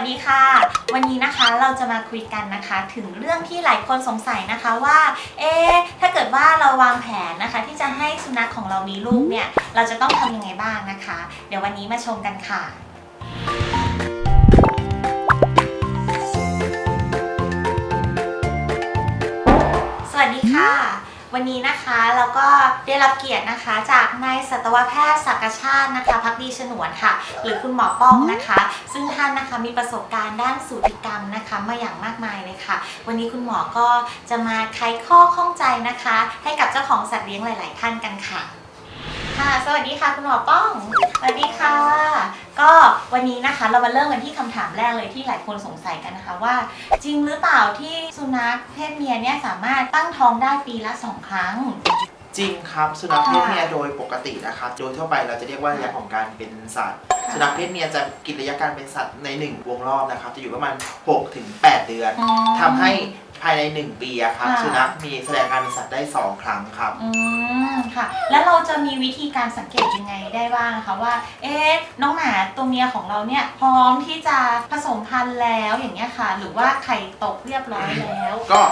สดีค่ะ วันนี้นะคะเราจะมาคุยกันนะคะ ถึงเรื่องที่หลายคนสงสัยนะคะว่า เอ๊ถ้าเกิดว่าเราวางแผนนะคะ ที่จะให้สุนัขของเรามีลูกเนี่ย เราจะต้องทำยังไงบ้างนะคะ เดี๋ยววันนี้มาชมกันค่ะ วันนี้นะคะเราก็ได้รับเกียรตินะคะ จากนายสัตวแพทย์ศักชาตินะคะพักดีฉนวนค่ะ หรือคุณหมอป้องนะคะ ซึ่งท่านนะคะมีประสบการณ์ด้านสูติกรรมนะคะ มาอย่างมากมายเลยค่ะ วันนี้คุณหมอก็จะมาไขข้อข้องใจนะคะ ให้กับเจ้าของสัตว์เลี้ยงหลาย ๆ ท่านกันค่ะ ค่ะ สวัสดีค่ะคุณหมอป้อง สวัสดีค่ะ ก็วันนี้นะคะเรามาเริ่มกันที่คำถามแรกเลยที่หลายคนสงสัยกันนะคะว่า จริงหรือเปล่าที่สุนัขเพศเมียเนี่ยสามารถตั้งท้องได้ปีละสองครั้ง จริงครับสุนัขเพศเมียค่ะโดยปกตินะครับโดยทั่วไปเราจะเรียกว่าระยะของการเป็นสัตว์ สุนัขเพศเมียจะกินระยะการเป็นสัตว์ใน 1 วงรอบนะครับจะอยู่ประมาณ6ถึง8เดือนอืมทำให้ ภายใน1ปีอะครับค่ะ สุนัขมีแสดงการเป็นสัตว์ได้2ครั้งครับ อืมค่ะ แล้วเราจะมีวิธีการสังเกตยังไงได้บ้างนะคะว่า เอ๊ะน้องหมาตัวเมียของเราเนี่ยพร้อมที่จะผสมพันธุ์แล้วอย่างเงี้ยค่ะ หรือว่าไข่ตกเรียบร้อยแล้ว ก็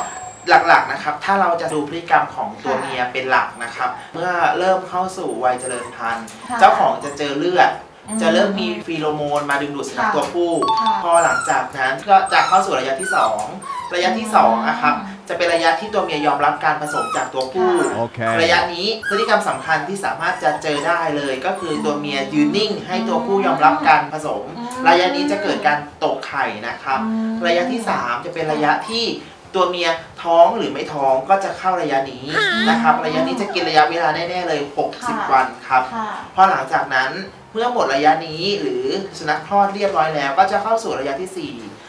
หลักๆนะครับ ถ้าเราจะดูพฤติกรรมของตัวค่ะเมียเป็นหลักนะครับ เมื่อเริ่มเข้าสู่วัยเจริญพันธุ์ ค่ะ เจ้าของจะเจอเลือดอืม จะเริ่มมีฟีโรโมนมาดึงดูดสุนัขค่ะตัวผู้ค่ะพอหลังจากนั้นก็จะเข้าสู่ระยะที่ 2 ระยะที่2นะครับจะเป็นระยะที่ตัวเมียยอมรับการผสมจากตัวผู้ค่ะ Okay. ระยะนี้พฤติกรรมสำคัญที่สามารถจะเจอได้เลย ก็คือตัวเมียยืนนิ่ง ให้ตัวผู้ยอมรับการผสมอืมระยะนี้จะเกิดการตกไข่นะครับอืมระยะที่ 3 จะเป็นระยะที่ตัวเมียท้องหรือไม่ท้องก็จะเข้าระยะนี้นะครับ ระยะนี้จะกินระยะเวลาแน่ๆเลย 60 วันครับค่ะพอหลังจากนั้นเมื่อหมดระยะนี้หรือสุนัขคลอดเรียบร้อยแล้ว ก็จะเข้าสู่ระยะที่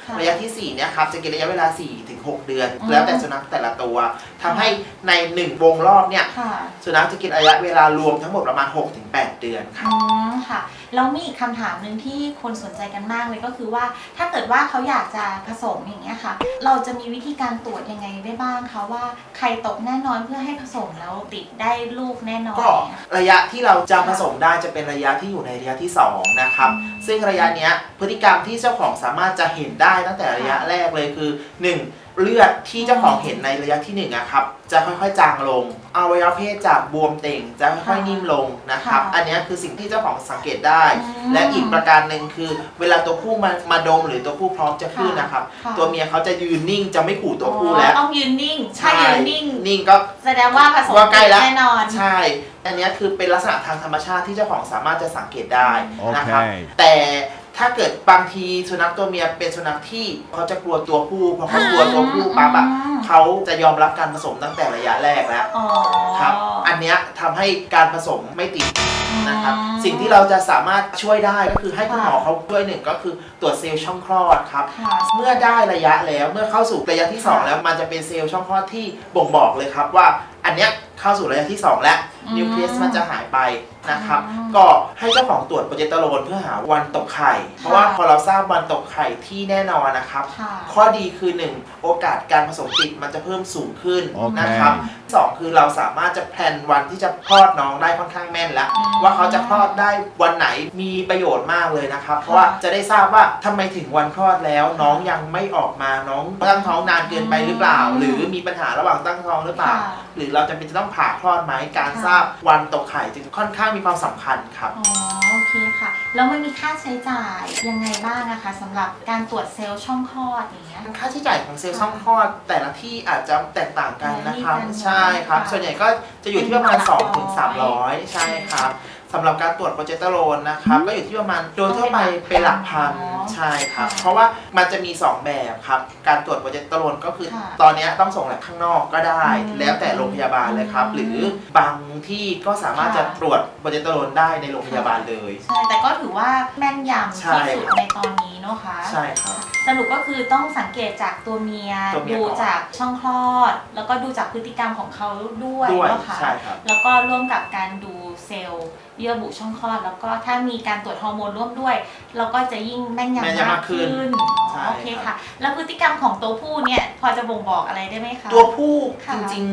ค่ะ4 ระยะที่4เนี่ยครับจะกินระยะเวลา4ถึง6เดือน อืม แล้วแต่สุนัขแต่ละตัวทำให้ใน 1 วงรอบเนี่ยค่ะ สุนัขจะกินระยะเวลารวมทั้งหมดประมาณ6ถึง8เดือนครับ อืมค่ะ แล้วมีอีกคำถามหนึ่งที่คนสนใจกันมากเลยก็คือว่า ถ้าเกิดว่าเขาอยากจะผสมอย่างเงี้ยค่ะ เราจะมีวิธีการตรวจยังไงได้บ้างคะว่าใครตกแน่นอนเพื่อให้ผสมแล้วติดได้ลูกแน่นอนก็เนี่ย ระยะที่เราจะผสมได้จะเป็นระยะที่อยู่ในระยะที่ 2 นะครับ อื ซึ่งระยะเนี้ยพฤติกรรมที่เจ้าของสามารถจะเห็นได้ตั้งแต่ระยะแรกเลยคือ 1. เลือดที่เจ้าของเห็นในระยะที่1อะครับจะค่อยๆจางลงอวัยวะเพศจากบวมเต่งจะค่อยๆนิ่มลงนะครับ ค่ะอันเนี้ยคือสิ่งที่เจ้าของสังเกตได้ อืมและอีกประการหนึ่งคือ เวลาตัวผู้มามาดมหรือตัวผู้พร้อมจะขึ้นนะครับ ค่ะ ตัวเมียเขาจะยืนนิ่งจะไม่ขู่ตัวผู้แล้วอ๋อต้องยืนนิ่งถ้ายืนนิ่ง นิ่งก็ แสดงว่าผสมว่าใกล้แล้ว แน่นอน ใช่อันเนี้ยคือเป็นลักษณะทางธรรมชาติที่เจ้าของสามารถจะสังเกตได้นะครับ Okay. แต่ถ้าเกิดบางทีสุนัขตัวเมียเป็นสุนัขที่เขาจะกลัวตัวผู้พอเขากลัวตัวผู้ปั๊บอะอืม เขาจะยอมรับการผสมตั้งแต่ระยะแรกแล้วอ๋อครับ อันเนี้ยทำให้การผสมไม่ติด นะครับอืมสิ่งที่เราจะสามารถช่วยได้ก็คือให้คุณหมอค่ะเขาช่วยหนึ่งก็คือตรวจเซลล์ช่องคลอดครับ ค่ะ เมื่อได้ระยะแล้วเมื่อเข้าสู่ระยะที่2ค่ะแล้วมันจะเป็นเซลล์ช่องคลอดที่บ่งบอกเลยครับว่า อันเนี้ยเข้าสู่ระยะที่ 2 แล้วอืม นิวเคลียสมันจะหายไปนะครับอืมก็ให้เจ้าของตรวจโปรเจสเตอโรนเพื่อหาวันตกไข่ เพราะว่าพอเราทราบวันตกไข่ที่แน่นอนนะครับค่ะข้อดีคือ 1 โอกาสการผสมติดมันจะเพิ่มสูงขึ้นโอเคนะครับสองคือเราสามารถจะแพลนวันที่จะคลอดน้องได้ค่อนข้างแม่นแล้วอืมว่าเขาจะคลอดได้วันไหนมีประโยชน์มากเลยนะครับ เพราะว่าจะได้ทราบว่าทำไมถึงวันคลอดแล้วน้องยังไม่ออกมาน้องตั้งท้องนานเกินไปหรือเปล่าอืมหรือมีปัญหาระหว่างตั้งท้องหรือเปล่าค่ะหรือเราจะเป็นจะต้องผ่าคลอดไหมการค่ะทราบวันตกไข่จึงค่อนข้างมีความสำคัญครับ อ๋อ โอเค ค่ะแล้วมันมีค่าใช้จ่ายยังไงบ้างนะคะสำหรับการตรวจเซลล์ช่องคลอดอย่างเงี้ย ค่าใช้จ่ายของเซลล์ช่องคลอดแต่ละที่อาจจะแตกต่างกันนะครับ ไม่เหมือนกันใช่ครับ ค่ะส่วนใหญ่ก็จะอยู่ที่ประมาณ เป็นหลัก2 ถึง300 ใช่ครับสำหรับการตรวจโปรเจสเตอโรนนะครับก็อยู่ที่ประมาณโดยทั่วไปเป็นหลักพันอ๋อใช่ครับค่ะเพราะว่ามันจะมี 2 แบบครับ การตรวจโปรเจสเตอโรนก็คือ ค่ะตอนเนี้ยต้องส่งแลบข้างนอกก็ได้ อืมแล้วแต่โรงพยาบาลเลยครับอืมหรือบางที่ก็สามารถค่ะจะตรวจโปรเจสเตอโรนได้ในโรงพยาบาลเลย ใช่แต่ก็ถือว่าแม่นยำใช่ที่สุดครับในตอนนี้เนาะคะใช่ครับ สรุปก็คือต้องสังเกตจากตัวเมียตัวเมียดูก่อน จากช่องคลอด แล้วก็ดูจากพฤติกรรมของเขาด้วยด้วยเนาะคะ ใช่ครับ แล้วก็ร่วมกับการดูเซลล์เยื่อบุช่องคลอด แล้วก็ถ้ามีการตรวจฮอร์โมนร่วมด้วย เราก็จะยิ่งแม่นแม่นยำยำมามากกขึ้ขึ้นนอ๋อใช่โอเคค่ะแล้วพฤติกรรมของตัวผู้เนี่ยพอจะบ่งบอกอะไรได้ไหมคะ ตัวผู้ค่ะจริง